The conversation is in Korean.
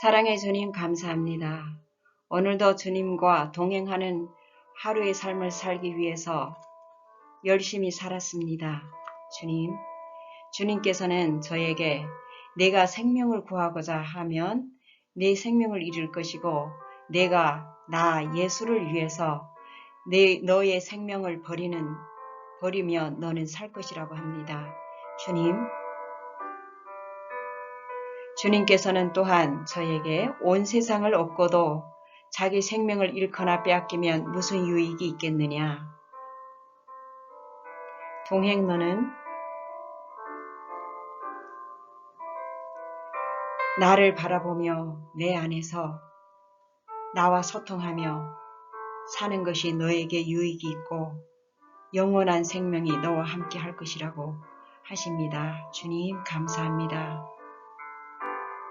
사랑의 주님 감사합니다. 오늘도 주님과 동행하는 하루의 삶을 살기 위해서 열심히 살았습니다. 주님, 주님께서는 저에게 내가 생명을 구하고자 하면 내 생명을 잃을 것이고 내가 나 예수를 위해서 내 너의 생명을 버리는 버리면 너는 살 것이라고 합니다. 주님, 주님께서는 또한 저에게 온 세상을 얻고도 자기 생명을 잃거나 빼앗기면 무슨 유익이 있겠느냐. 동행너는 나를 바라보며 내 안에서 나와 소통하며 사는 것이 너에게 유익이 있고 영원한 생명이 너와 함께 할 것이라고 하십니다. 주님 감사합니다.